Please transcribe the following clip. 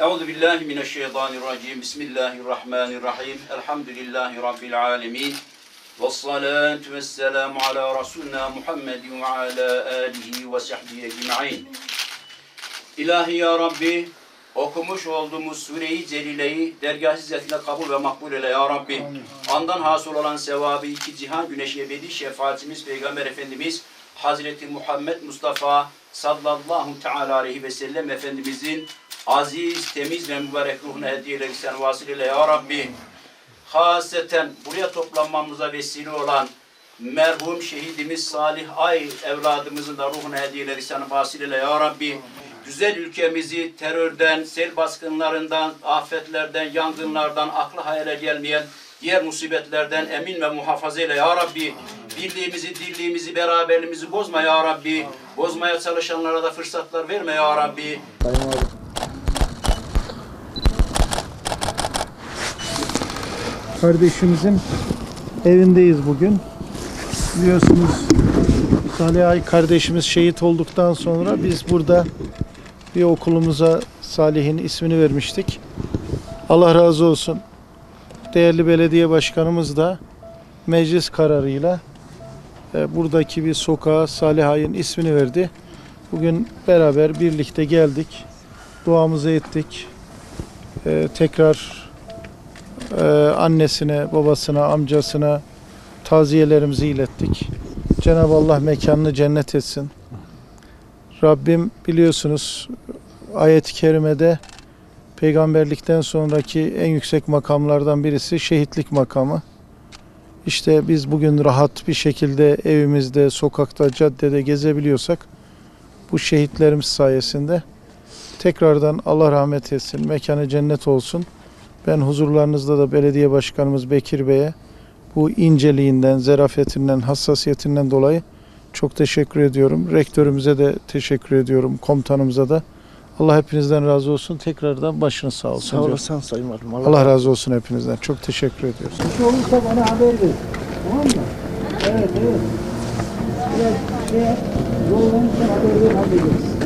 Euzu billahi mineşşeytanirracim. Bismillahirrahmanirrahim. Elhamdülillahi rabbil alamin. Ves salatu vesselamu ala resulina Muhammedin ve ala alihi ve sahbihi ecmaîn. İlahi ya Rabbi, okumuş olduğumuz sureyi celileyi dergah hizmetine kabul ve makbul eyle ya Rabbi. Andan hasıl olan sevabı iki cihan güneşi ebedi şefaatimiz Peygamber Efendimiz Hazreti Muhammed Mustafa sallallahu teala aleyhi ve sellem Efendimizin aziz, temiz ve mübarek ruhuna hediyeler sen vasıl eyle ya Rabbi. Haseten buraya toplanmamıza vesile olan merhum şehidimiz Salih Ay evladımızın da ruhuna hediyeleri sen vasıl eyle ya Rabbi. Güzel ülkemizi terörden, sel baskınlarından, afetlerden, yangınlardan, aklı hayale gelmeyen diğer musibetlerden emin ve muhafaza eyle ya Rabbi. Birliğimizi, dirliğimizi, beraberliğimizi bozma ya Rabbi. Bozmaya çalışanlara da fırsatlar verme ya Rabbi. Kardeşimizin evindeyiz bugün. Biliyorsunuz Salih Ay kardeşimiz şehit olduktan sonra biz burada bir okulumuza Salih'in ismini vermiştik. Allah razı olsun. Değerli belediye başkanımız da meclis kararıyla e, buradaki bir sokağa Salih Ay'ın ismini verdi. Bugün beraber birlikte geldik. Duamızı ettik. E, tekrar ee, annesine, babasına, amcasına taziyelerimizi ilettik. Cenab-ı Allah mekanını cennet etsin. Rabbim biliyorsunuz ayet-i kerimede peygamberlikten sonraki en yüksek makamlardan birisi şehitlik makamı. İşte biz bugün rahat bir şekilde evimizde, sokakta, caddede gezebiliyorsak bu şehitlerimiz sayesinde tekrardan Allah rahmet etsin, mekanı cennet olsun. Ben huzurlarınızda da belediye başkanımız Bekir Bey'e bu inceliğinden, zerafetinden, hassasiyetinden dolayı çok teşekkür ediyorum. Rektörümüze de teşekkür ediyorum, komutanımıza da. Allah hepinizden razı olsun. Tekrardan başınız sağ olsun. Sağ diyorum. olasın Sayın Valim. Allah razı olsun hepinizden. Çok teşekkür ediyoruz. Bir şey olursa bana haber ver. Tamam mı? Evet, evet. Biraz şey yollanırsa haber ver, hallederiz.